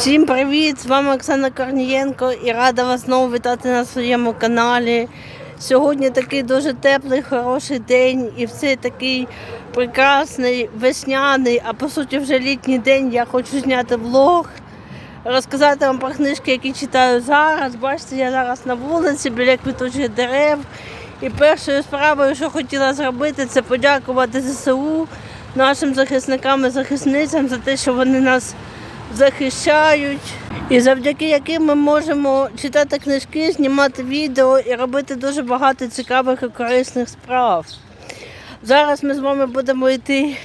Всім привіт! З вами Оксана Корнієнко і рада вас знову вітати на своєму каналі. Сьогодні такий дуже теплий, хороший день, і в цей такий прекрасний весняний, а по суті вже літній день я хочу зняти влог, розказати вам про книжки, які читаю зараз. Бачите, я зараз на вулиці біля квітучих дерев. І першою справою, що хотіла зробити, це подякувати ЗСУ, нашим захисникам і захисницям за те, що вони нас захищають, і завдяки яким ми можемо читати книжки, знімати відео і робити дуже багато цікавих і корисних справ. Зараз ми з вами будемо йти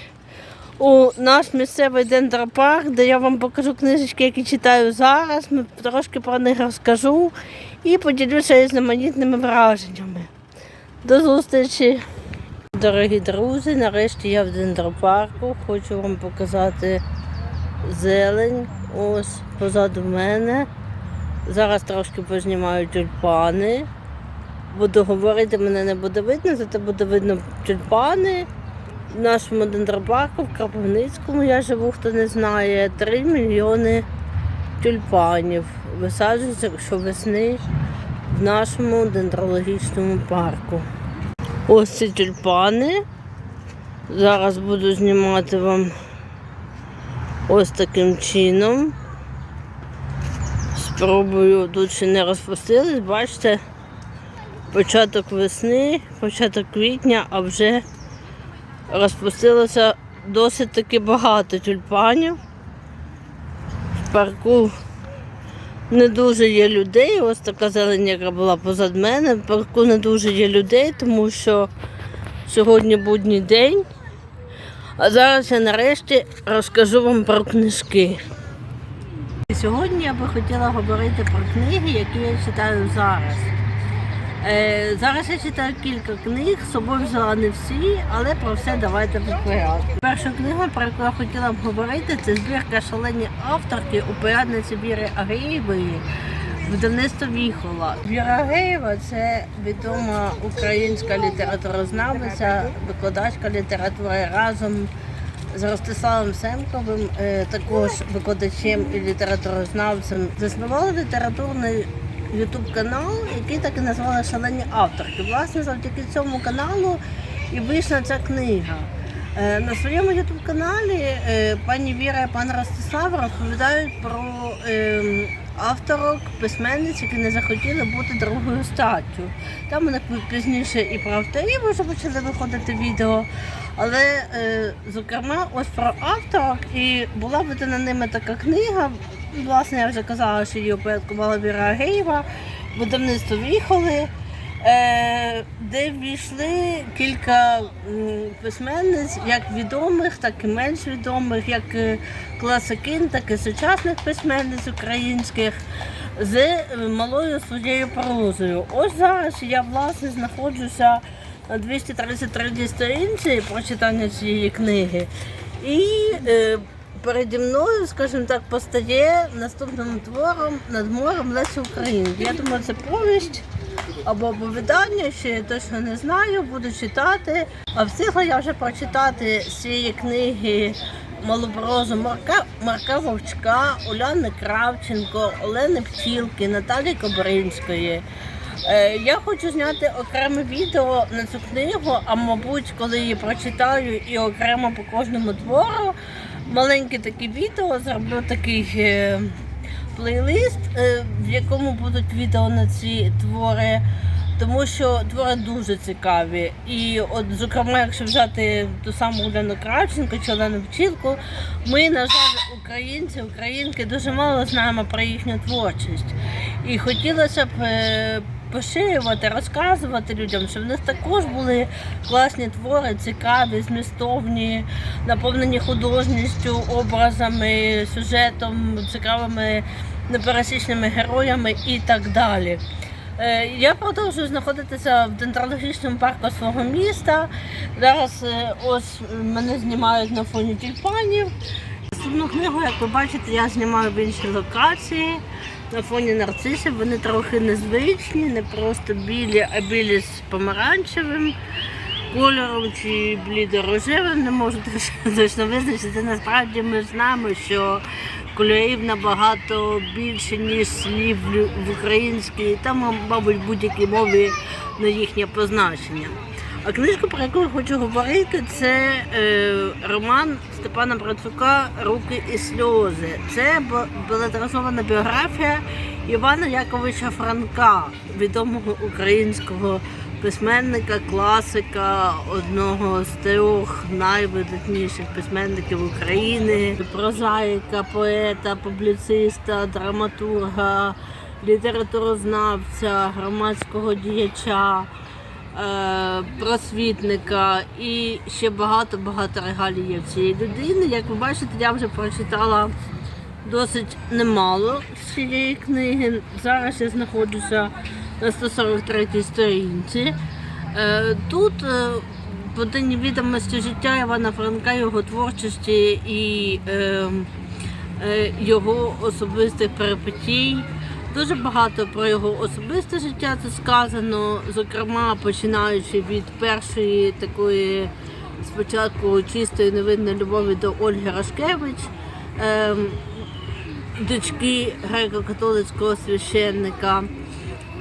у наш місцевий дендропарк, де я вам покажу книжечки, які читаю зараз. Ми трошки про них розкажу і поділюся різноманітними враженнями. До зустрічі! Дорогі друзі, нарешті я в дендропарку. Хочу вам показати зелень. Ось позаду мене. Зараз трошки познімаю тюльпани. Буду говорити, мене не буде видно, зате буде видно тюльпани. В нашому дендропарку в Кропивницькому я живу, хто не знає, 3 мільйони тюльпанів. Висаджуються щовесни в нашому дендрологічному парку. Ось ці тюльпани. Зараз буду знімати вам ось таким чином. Спробую тут ще не розпустились, бачите, початок весни, початок квітня, а вже розпустилося досить таки багато тюльпанів. В парку не дуже є людей. Ось така зелень, яка була позад мене. В парку не дуже є людей, тому що сьогодні будній день. А зараз я нарешті розкажу вам про книжки. Сьогодні я би хотіла говорити про книги, які я читаю зараз. Е, зараз я читаю кілька книг, з собою взяла не всі, але про все давайте по. Перша книга, про яку я хотіла б говорити, це збірка шалені авторки у порядниці Віри Агеєвої Видавництво Віхола. Віра Агеєва це відома українська літературознавиця, викладачка літератури разом з Ростиславом Семковим, е, також викладачем і літературознавцем, заснували літературний ютуб канал, який так і назвали Шалені авторки. Власне, завдяки цьому каналу і вийшла ця книга. Е, На своєму ютуб каналі пані Віра і пан Ростислав розповідають про ем, авторок, письменниць, які не захотіли бути другою статтю. Там вони пізніше і про авторів вже почали виходити відео. Але, е, зокрема, ось про авторок і була видана ними така книга. Власне, я вже казала, що її опорядкувала Віра Геєва, видавництво Віхоли, де ввійшли кілька письменниць, як відомих, так і менш відомих, як е, класикин, так і сучасних письменниць українських з е, малою своєю прозою. Ось зараз я власне знаходжуся на 233 сторінці прочитання цієї книги. І е, переді мною, скажімо так, постає наступним твором над морем Лесі Українки. Я думаю, це повість або оповідання, ще я точно не знаю, буду читати. А встигла я вже прочитати цієї книги Малоброзу Марка, Марка Вовчка, Уляни Кравченко, Олени Пчілки, Наталі Кобринської. Е, Я хочу зняти окреме відео на цю книгу, а мабуть, коли її прочитаю і окремо по кожному твору, маленьке таке відео, зроблю такий е, плейлист, е, в якому будуть відео на ці твори. Тому що твори дуже цікаві. І от, зокрема, якщо взяти ту саму Олену Кравченко чи Олену Пчілку, ми, на жаль, українці, українки дуже мало знаємо про їхню творчість. І хотілося б е, поширювати, розказувати людям, що в них також були класні твори, цікаві, змістовні, наповнені художністю, образами, сюжетом, цікавими непересічними героями і так далі. Е, Я продовжую знаходитися в дендрологічному парку свого міста. Зараз е, ось мене знімають на фоні тюльпанів. Наступну книгу, як ви бачите, я знімаю в іншій локації на фоні нарцисів. Вони трохи незвичні, не просто білі, а білі з помаранчевим кольором чи блідорожевим, не можу точно- визначити. Насправді ми знаємо, що кольорів набагато більше, ніж слів в українській, та, м- мабуть, будь-якій мові на їхнє позначення. А книжка, про яку я хочу говорити, це е, роман Степана Процюка Руки і сльози. Це бо- біографія Івана Яковича Франка, відомого українського письменника, класика, одного з трьох найвидатніших письменників України, прозаїка, поета, публіциста, драматурга, літературознавця, громадського діяча е, просвітника і ще багато-багато регалій є в цієї людини. Як ви бачите, я вже прочитала досить немало цієї книги. Зараз я знаходжуся на 143 сторінці. Е, Тут е, подані відомості життя Івана Франка, його творчості і е, його особистих перипетій. Дуже багато про його особисте життя це сказано, зокрема починаючи від першої такої спочатку чистої невинної любові до Ольги Рашкевич, ем, дочки греко-католицького священника,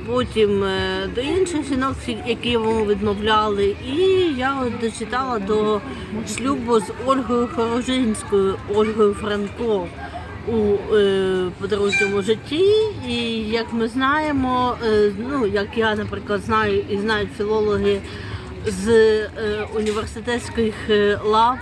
потім е, до інших жінок, які йому відмовляли. І я дочитала до шлюбу з Ольгою Хорожинською, Ольгою Франко у е, подружньому житті. І як ми знаємо, е, ну як я, наприклад, знаю і знають філологи з е, університетських е, лав,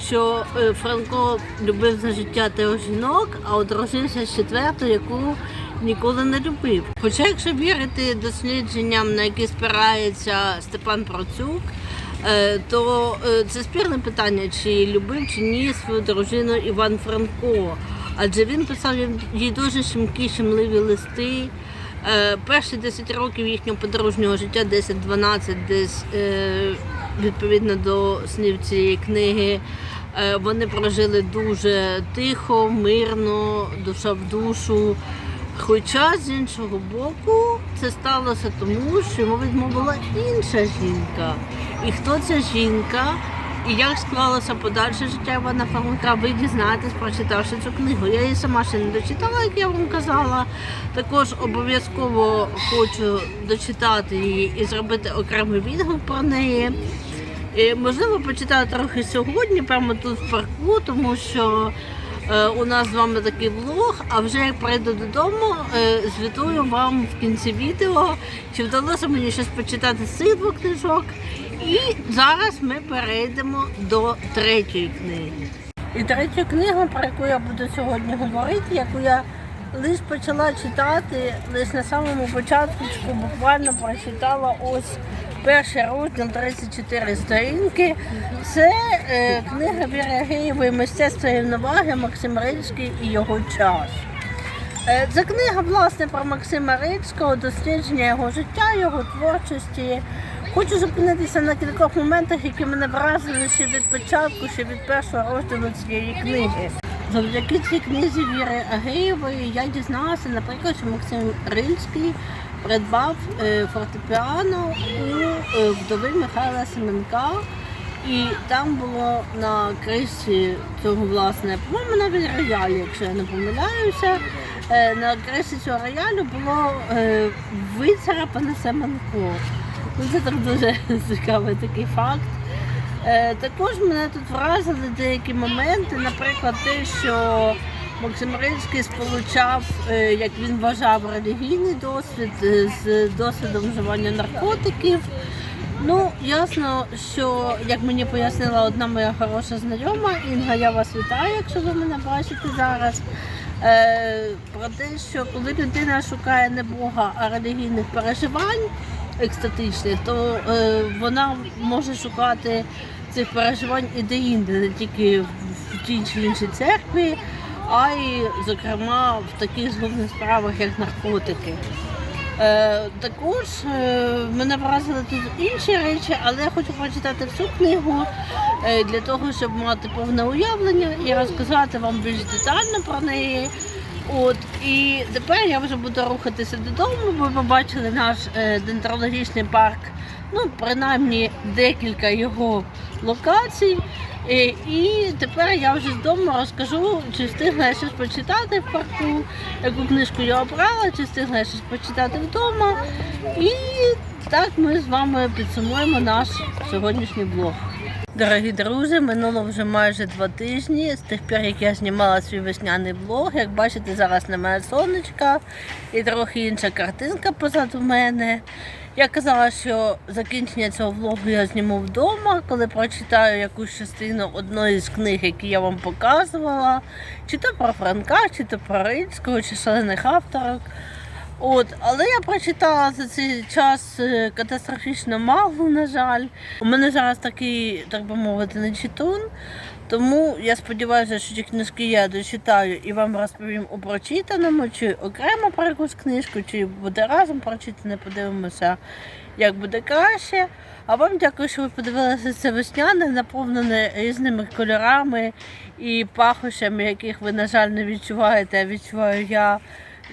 що е, Франко любив за життя трьох жінок, а одружився з четвертою, яку ніколи не любив. Хоча, якщо вірити дослідженням, на які спирається Степан Процюк, е, то е, це спірне питання, чи любив чи ні свою дружину Іван Франко. Адже він писав їй дуже щемкі, щемливі листи. Е, Перші 10 років їхнього подружнього життя, 10-12, десь відповідно до снів цієї книги, вони прожили дуже тихо, мирно, душа в душу. Хоча з іншого боку це сталося тому, що йому відмовила інша жінка. І хто ця жінка? І як склалося подальше життя Івана Франка, ви дізнаєтесь, прочитавши цю книгу. Я її сама ще не дочитала, як я вам казала. Також обов'язково хочу дочитати її і зробити окремий відгук про неї. І, можливо, почитати трохи сьогодні, прямо тут в парку, тому що е, у нас з вами такий влог. А вже як прийду додому, е, звітую вам в кінці відео, чи вдалося мені щось почитати з цих двох книжок. І зараз ми перейдемо до третьої книги. І третя книга, про яку я буду сьогодні говорити, яку я лише почала читати, лише на самому початку, буквально прочитала ось перший розділ 34 сторінки. Це е, книга Віри Агеєвої Мистецтво рівноваги Максим Рильський і його час. Е, Це книга власне про Максима Рильського, дослідження його життя, його творчості. Хочу зупинитися на кількох моментах, які мене вразили ще від початку, ще від першого розділу цієї книги. Завдяки цій книзі Віри Агеєвої я дізналася, наприклад, що Максим Рильський придбав е, фортепіано у е, вдови Михайла Семенка. І там було на криші цього власне, по-моєму, навіть рояль, якщо я не помиляюся. е, На криші цього роялю було вицарапане Семенко. Ну, це так дуже цікавий такий факт. Також мене тут вразили деякі моменти, наприклад, те, що Максим Рильський сполучав, е, як він вважав, релігійний досвід е, з досвідом вживання наркотиків. Ну, ясно, що як мені пояснила одна моя хороша знайома, Інга, я вас вітаю, якщо ви мене бачите зараз. Е, про те, що коли людина шукає не Бога, а релігійних переживань екстатичних, то вона може шукати цих переживань і де-інде, не тільки в тій чи іншій церкві, а й, зокрема, в таких згубних справах, як наркотики. Е, також е, мене вразили тут інші речі, але я хочу прочитати всю книгу е, для того, щоб мати повне уявлення і розказати вам більш детально про неї. От і тепер я вже буду рухатися додому. Ви побачили наш е, дендрологічний парк. Ну, принаймні декілька його локацій. Е, і тепер я вже з дому розкажу, чи встигла я щось почитати в парку, яку книжку я обрала, чи встигла я щось почитати вдома. І так ми з вами підсумуємо наш сьогоднішній блог. Дорогі друзі, минуло вже майже два тижні з тих пір, як я знімала свій весняний блог. Як бачите, зараз немає сонечка і трохи інша картинка позаду мене. Я казала, що закінчення цього влогу я зніму вдома, коли прочитаю якусь частину одної з книг, які я вам показувала, чи то про Франка, чи то про Рильського, чи шалених авторок. От, але я прочитала за цей час е, катастрофічно мало, на жаль. У мене зараз такий, так би мовити, не читун. Тому я сподіваюся, що ці книжки я дочитаю і вам розповім у прочитаному, чи окремо про якусь книжку, чи буде разом прочитане, подивимося, як буде краще. А вам дякую, що ви подивилися це весняне, наповнене різними кольорами і пахощами, яких ви, на жаль, не відчуваєте, а відчуваю я.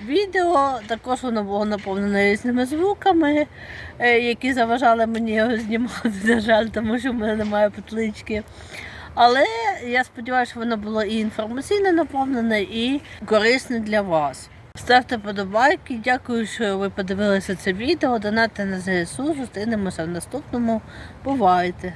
Відео також воно було наповнене різними звуками, е, які заважали мені його знімати, на жаль, тому що в мене немає петлички. Але я сподіваюся, що воно було і інформаційно наповнене, і корисне для вас. Ставте подобайки, дякую, що ви подивилися це відео. Донатьте на ЗСУ. Зустрінемося в наступному. Бувайте!